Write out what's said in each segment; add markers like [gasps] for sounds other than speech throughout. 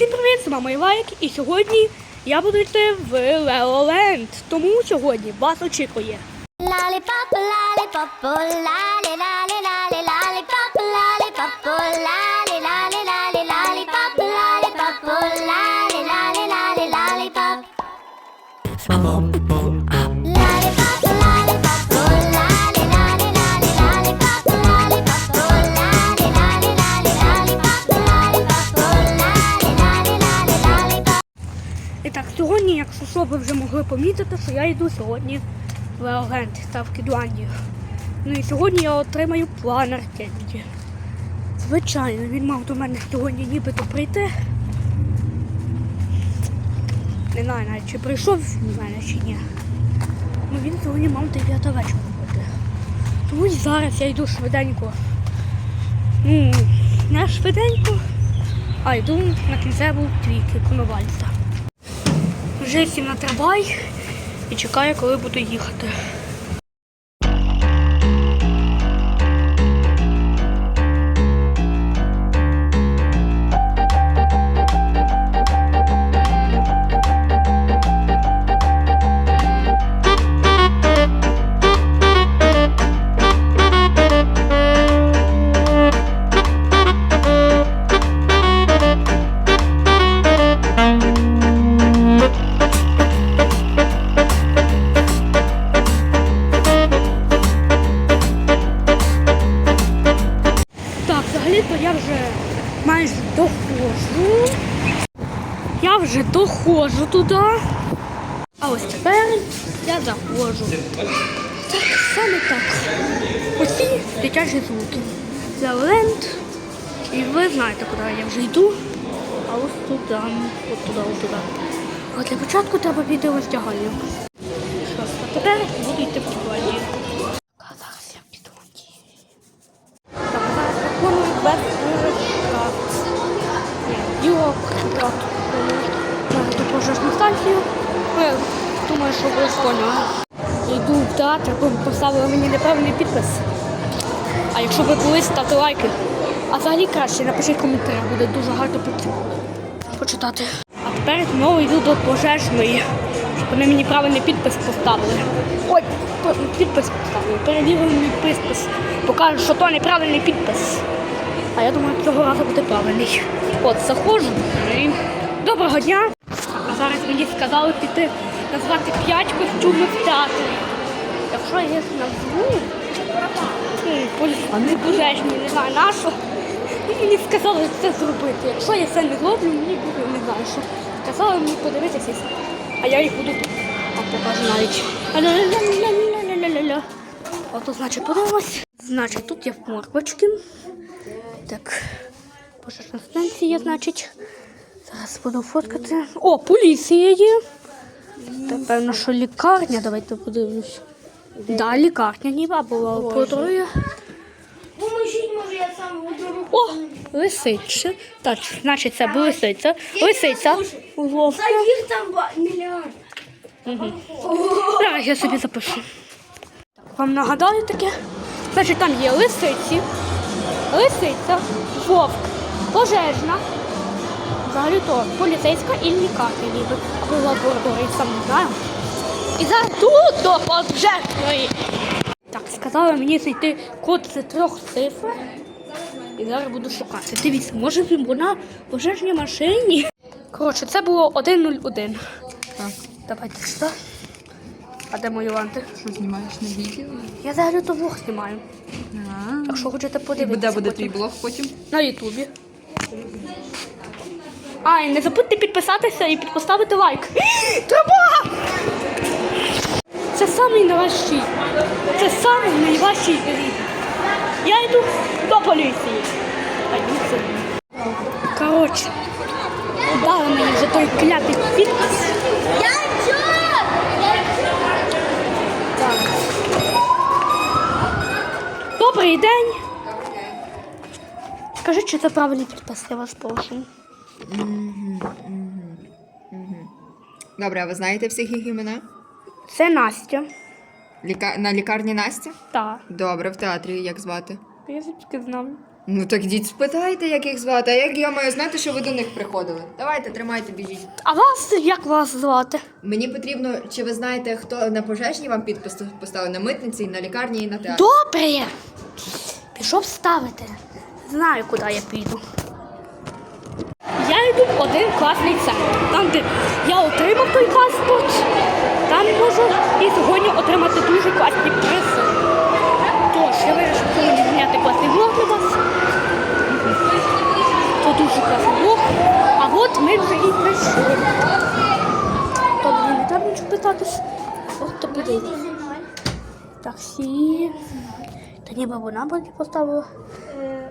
Всім привіт, з вами Лайк, і сьогодні я буду йти в Леоленд. Тому сьогодні вас очікує. Lollipop, lollipop, oh, що, ви вже могли помітити, що я йду сьогодні в Леоленд та в Кідландію. Ну і сьогодні я отримаю планер Кенді. Звичайно, він мав до мене сьогодні нібито прийти. Не знаю навіть, чи прийшов до мене чи ні. Ну він сьогодні мав 9 вечора бути. Тому і зараз я йду швиденько. Ну, не швиденько, а йду на кінцеву твійки Коновальця. Вже сів на трамвай і чекаю, коли буду їхати. Так, взагалі-то я вже майже доходжу. Я вже доходжу туди. А ось тепер я заходжу. Так, саме так. Оці дитячі звуки. Леоленд. І ви знаєте, куди я вже йду. А ось туди, от туди, от туди. А для початку треба піти ось тягальню. Що ж, а тепер буду йти в що. Йду в театр, поставили мені неправильний підпис. А якщо ви були, ставте лайки. А взагалі краще, напишіть коментарі, буде дуже гарно почитати. А тепер знову йду до пожежної, щоб вони мені правильний підпис поставили. Ой, підпис поставили, перевірили мій підпис. Покажуть, що то неправильний підпис. А я думаю, цього разу буде правильний. От, заходжу доброго дня. А зараз мені сказали піти назвати 5 костюмів в театрі. Якщо я їх назву, полі- пожежні, не знаю на що. Мені сказали це зробити. Якщо я це не зроблю, мені буде не знаю що. Сказали мені подивитися, а я їх буду вам покажу навіть. Ото, значить, подивимось. Значить, тут є морквочки. Так, пожежна станція, значить. Зараз буду фоткати. О, поліція є. Та певно, що лікарня, давайте подивлюсь. Да, лікарня ніби була лабораторія. Поможіть, може, я сам буду О, лисиця. Так, значить, це була лисиця. Лисиця. Вовка. їх там мільйон. Зараз я собі запишу. Так, вам нагадаю таке. Значить, там є лисиці, лисиця, вовк, пожежна, взагалі то поліцейська і лікарня ніби. Або лабораторії, сам не знаю. І зараз тут до пожежної. Так, сказали мені знайти код з трьох цифр. І зараз буду шукати. Дивіться, може він вона в пожежній машині. Коротше, це було 101. Так, Давайте сюди. А де мої ланти? що знімаєш на відео? Я взагалі то влог знімаю. Якщо хочете подивитися. де буде потім. твій блог потім? На Ютубі. А, і не забудьте підписатися і поставити лайк. [gasps] Труба! Це самий найважчий. Це самий найважчий рік. Я йду до поліції. Коротше, дали мені вже той клятий підпис. Я чор! Так. Добрий день. Скажіть, чи це правильний підпис, я вас прошу. Добре, а ви знаєте всіх їх імена? Це Настя. Ліка... На лікарні Настя? Так. Добре, в театрі як звати? Я звідки знав. Ну так йдіть спитайте, як їх звати. А як я маю знати, що ви до них приходили? Давайте, тримайте, біжіть. А вас як вас звати? Мені потрібно, чи ви знаєте, хто на пожежній вам підпис поставив на митниці, на лікарні і на театрі? Добре. Пішов ставити. Знаю, куди я піду. Я йду в один класний центр. Там, де я отримав той паспорт, там можу і сьогодні отримати дуже класні призи. Тож, я вирішив сьогодні зняти класний влог для вас. Це дуже класний влог. А от ми вже і прийшли. Тобто не треба нічого питатись. Просто подивіться. Таксі. Та ніби вона поставила.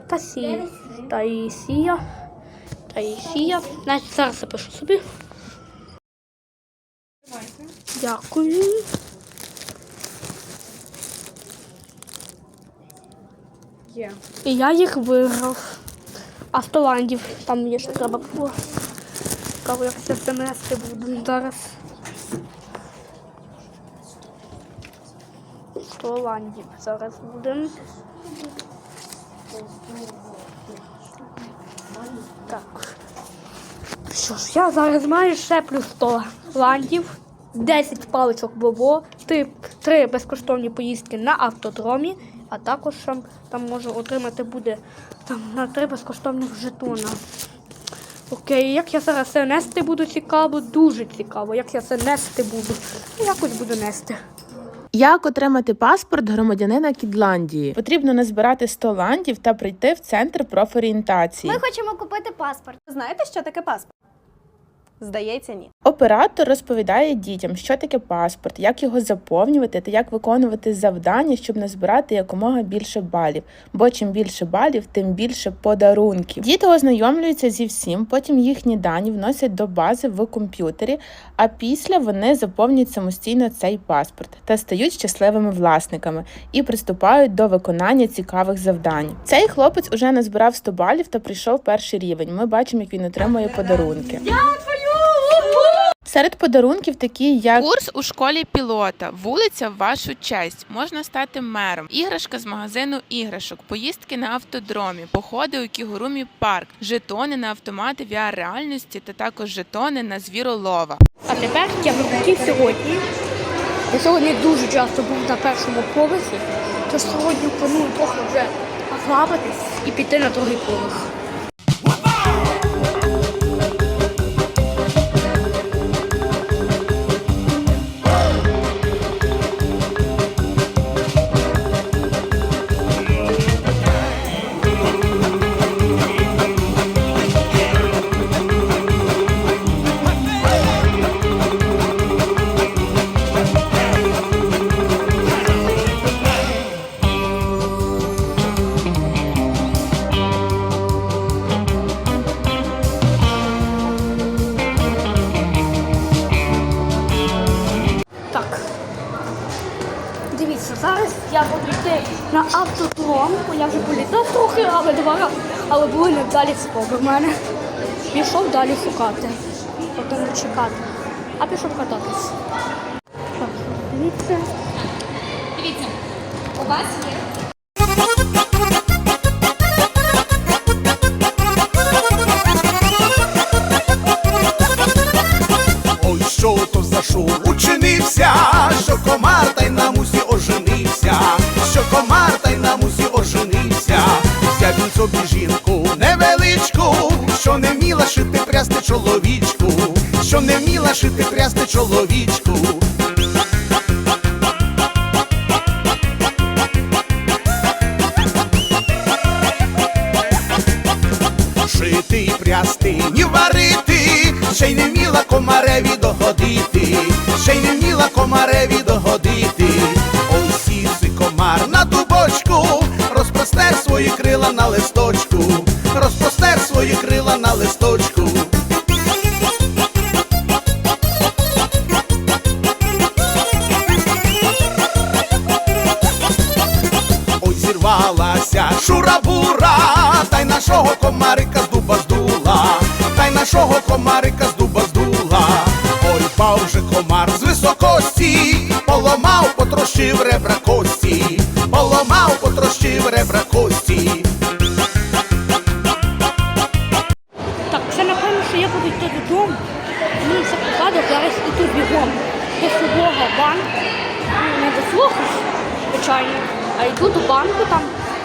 Таксі. Таїсія. Таїсія. Значить, зараз запишу собі. Дякую. Є. І я їх виграв. А 100 ландів там є що треба було. Цікаво, як це все нести буду зараз. 100 ландів зараз буде. Так. Що ж, я зараз маю ще плюс 100 ландів, 10 паличок бобо, 3, 3 безкоштовні поїздки на автодромі, а також там, можу отримати буде там, на 3 безкоштовних жетона. Окей, як я зараз це нести буду цікаво, дуже цікаво. Як я це нести буду. Якось буду нести. Як отримати паспорт громадянина Кідландії? Потрібно назбирати 100 ландів та прийти в центр профорієнтації. Ми хочемо купити паспорт. Знаєте, що таке паспорт? Здається, ні. Оператор розповідає дітям, що таке паспорт, як його заповнювати та як виконувати завдання, щоб назбирати якомога більше балів. Бо чим більше балів, тим більше подарунків. Діти ознайомлюються зі всім, потім їхні дані вносять до бази в комп'ютері, а після вони заповнюють самостійно цей паспорт та стають щасливими власниками і приступають до виконання цікавих завдань. Цей хлопець уже назбирав 100 балів та прийшов перший рівень. Ми бачимо, як він отримує подарунки. Серед подарунків такі, як курс у школі пілота, вулиця в вашу честь, можна стати мером, іграшка з магазину іграшок, поїздки на автодромі, походи у кігурумі парк, жетони на автомати VR реальності та також жетони на звіролова. А тепер я би хотів сьогодні. Я сьогодні дуже часто був на першому поверсі, тож сьогодні планую трохи вже розслабитись і піти на другий поверх. Невдалі в мене. Пішов далі шукати. Потім чекати. А пішов кататись. Так, дивіться. Дивіться, у вас є Ой, що то за шум учинився, що комар та й на мусі оженився, що комар та й на мусі оженився, взяв він собі жінку невеличку, що не вміла шити прясти чоловічку, що не вміла шити прясти чоловічку. Шити і прясти, ні варити, ще й не вміла комареві догодити, ще й не вміла комареві догодити. Ой, сіси комар на дубочку, розпростер свої крила на листочку, розпростер свої крила на листочку. Ой, зірвалася шура-бура, та й нашого комарика з дуба здула, та й нашого комарика з дуба здула. Ой, пав же комар з високості, поламав, потрощив ребра кості, поламав, потрощив ребра кості. Звичайно, а йду до банку, там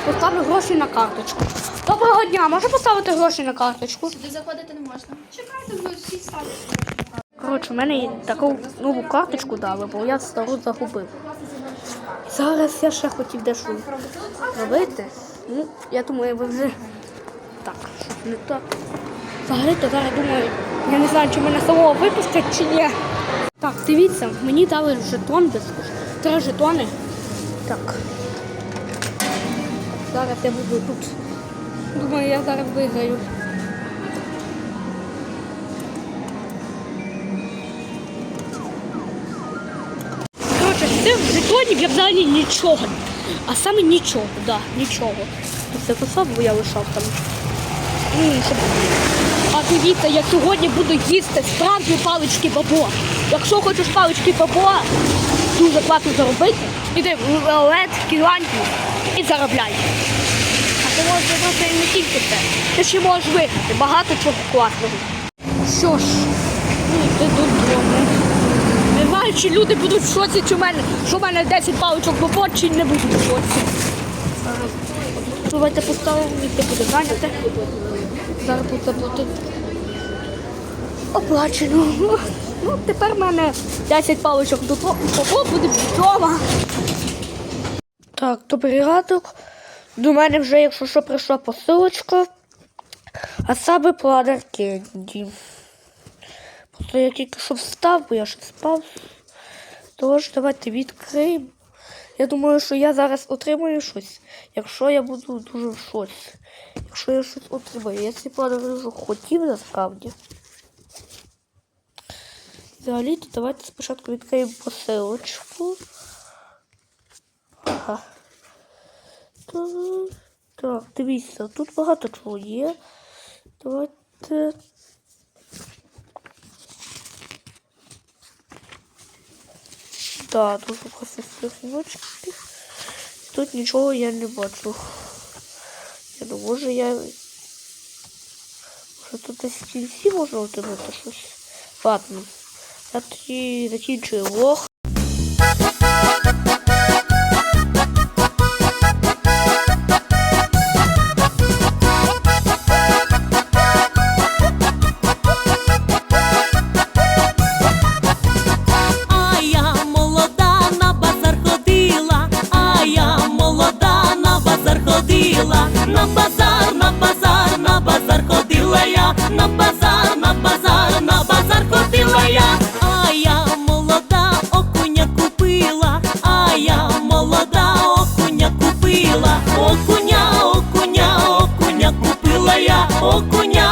поставлю гроші на карточку. Доброго дня, можу поставити гроші на карточку? Сюди заходити не можна. Чекайте, ви всі ставите. Коротше, в мене таку нову карточку дали, бо я стару загубив. Зараз я ще хотів дещо робити. Ну, я думаю, ви вже так, щось не так. Взагалі, то зараз думаю, я не знаю, чи мене самого випустять, чи ні. Так, дивіться, мені дали жетон безкоштовно. Три жетони. Так. Зараз я буду тут. Думаю, я зараз виграю. Коротше, з цих жетонів я взагалі нічого. А саме нічого, да, нічого. Це кусок, бо я лишав там. А дивіться, я сьогодні буду їсти справжні палички бабо. Якщо хочеш палички бабо, дуже класно заробити, іди в Лед, Кіланті і заробляй. А ти можеш зробити не тільки це. Ти ще можеш виграти багато чого класного. Що ж, ну йди додому. Не знаю, чи люди будуть в шоці, чи в мене, що в мене 10 паличок бобо, чи не будуть в шоці. Зараз. Давайте поставимо, і це буде зайняте. Зараз буде оплачено. Ну, тепер в мене 10 паличок до того, буде вдома. Так, добрий ранок. До мене вже, якщо що, прийшла посилочка. А саме пладер Кенді. Просто я тільки що встав, бо я ще спав. Тож, давайте відкриємо. Я думаю, що я зараз отримаю щось, якщо я буду дуже шоці. Якщо я щось отримаю. Я ці подорожу хотів насправді. Взагалі, то давайте спочатку відкриємо посилочку. Ага. Так, так, дивіться, тут багато чого є. Давайте. Да, дуже красиві. Тут нічого я не бачу. Я думаю, може я. Тут десь в кінці можна отримати щось. Ладно. Я тоді закінчую. Окуня, окуня, окуня купила я, окуня,